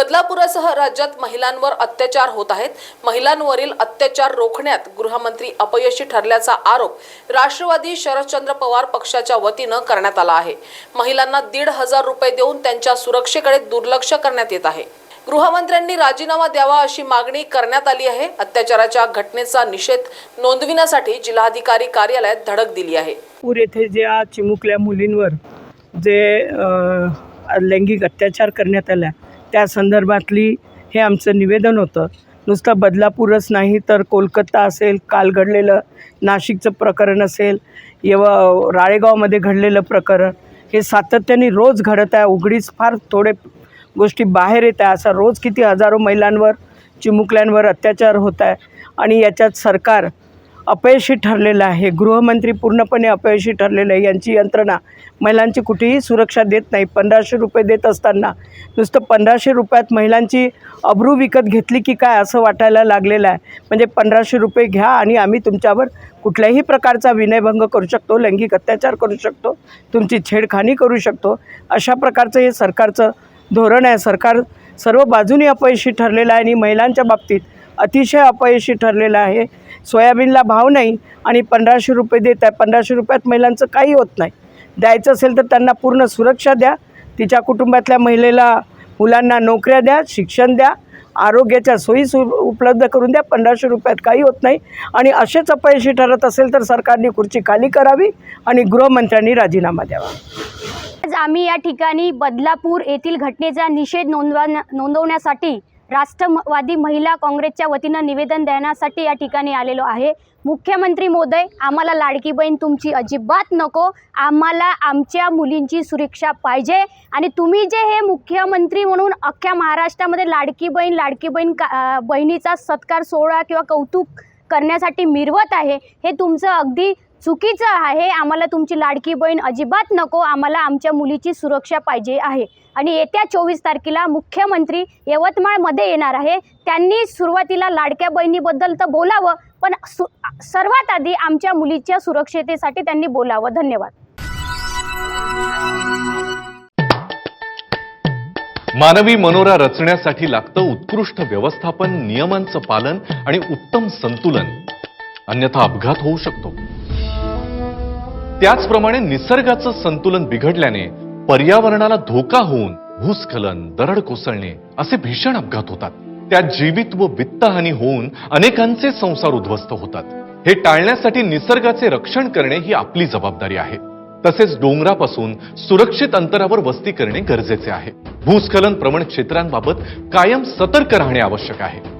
बदलापुरासह राज्यात महिलांवर अत्याचार होत आहेत. महिलांवरील अत्याचार रोखण्यात गृहमंत्री अपयशी ठरल्याचा आरोप राष्ट्रवादी शरदचंद्र पवार पक्षाच्या वतीनं करण्यात आला आहे. महिलांना दीड हजार रुपये देऊन त्यांच्या सुरक्षेकडे दुर्लक्ष करण्यात येत आहे. गृहमंत्र्यांनी राजीनामा द्यावा अशी मागणी करण्यात आली आहे. अत्याचाराच्या घटनेचा निषेध नोंदविण्यासाठी जिल्हाधिकारी कार्यालयात धडक दिली आहे. पूर येथे ज्या चिमुकल्या मुलींवर जे लैंगिक अत्याचार करण्यात आला त्या संदर्भातली हे आमचं निवेदन होतं. नुसतं बदलापूरच नाही तर कोलकाता असेल काल घडलेलं नाशिकचं प्रकरण असेल यव राळेगावमध्ये घडलेलं प्रकरण हे सातत्याने रोज घडत आहे. उघडीच फार थोडे गोष्टी बाहेर येत आहे. असा रोज किती हजारो महिलांवर चिमुकल्यांवर अत्याचार होत आहे. आणि याच्यात सरकार अपयशी ठरलेलं आहे. गृहमंत्री पूर्णपणे अपयशी ठरलेलं आहे. यांची यंत्रणा महिलांची कुठेही सुरक्षा देत नाही. पंधराशे रुपये देत असताना नुसतं पंधराशे रुपयात महिलांची अब्रू विकत घेतली की काय असं वाटायला लागलेलं आहे. म्हणजे पंधराशे रुपये घ्या आणि आम्ही तुमच्यावर कुठल्याही प्रकारचा विनयभंग करू शकतो लैंगिक अत्याचार करू शकतो तुमची छेडखानी करू शकतो. अशा प्रकारचं हे सरकारचं धोरण आहे. सरकार सर्व बाजूनी अपयशी ठरलेलं आहे आणि महिलांच्या बाबतीत अतिशय अपयशी ठरलेलं आहे. सोयाबीनला भाव नाही आणि पंधराशे रुपये देत आहे पंधराशे रुपयात महिलांचं काही होत नाही. द्यायचं असेल तर त्यांना पूर्ण सुरक्षा द्या. तिच्या कुटुंबातल्या महिलेला मुलांना नोकऱ्या द्या शिक्षण द्या आरोग्याच्या सोयी सु उपलब्ध करून द्या पंधराशे रुपयात काही होत नाही. आणि असेच अपयशी ठरत असेल तर सरकारने खुर्ची खाली करावी आणि गृहमंत्र्यांनी राजीनामा द्यावा. आज आम्ही या ठिकाणी बदलापूर येथील घटनेचा निषेध नोंदवा नोंदवण्यासाठी राष्ट्रवादी महिला काँग्रेसच्या वतीनं निवेदन देण्यासाठी या ठिकाणी आलेलो आहे. मुख्यमंत्री मोदय आम्हाला लाडकी बहीण तुमची अजिबात नको. आम्हाला आमच्या मुलींची सुरक्षा पाहिजे. आणि तुम्ही जे हे मुख्यमंत्री म्हणून अख्ख्या महाराष्ट्रामध्ये लाडकी बहीण लाडकी बहीण का बहिणीचा सत्कार सोहळा किंवा कौतुक करण्यासाठी मिरवत आहे हे तुमचं अगदी चुकीचं आहे. आम्हाला तुमची लाडकी बहीण अजिबात नको. आम्हाला आमच्या मुलीची सुरक्षा पाहिजे आहे. आणि येत्या चोवीस तारखेला मुख्यमंत्री यवतमाळमध्ये येणार आहे. त्यांनी सुरुवातीला लाडक्या बहिणीबद्दल तर बोलावं पण सु सर्वात आधी आमच्या मुलीच्या सुरक्षतेसाठी त्यांनी बोलावं. धन्यवाद. मानवी मनोरा रचण्यासाठी लागतं उत्कृष्ट व्यवस्थापन नियमांचं पालन आणि उत्तम संतुलन. अन्यथा अपघात होऊ शकतो. त्याचप्रमाणे निसर्गाचं संतुलन बिघडल्याने पर्यावरणाला धोका होऊन भूस्खलन दरड कोसळणे असे भीषण अपघात होतात. त्यात जीवित व वित्तहानी होऊन अनेकांचे संसार उद्ध्वस्त होतात. हे टाळण्यासाठी निसर्गाचे रक्षण करणे ही आपली जबाबदारी आहे. तसेच डोंगरापासून सुरक्षित अंतरावर वस्ती करणे गरजेचे आहे. भूस्खलन प्रवण क्षेत्रांबाबत कायम सतर्क राहणे आवश्यक आहे.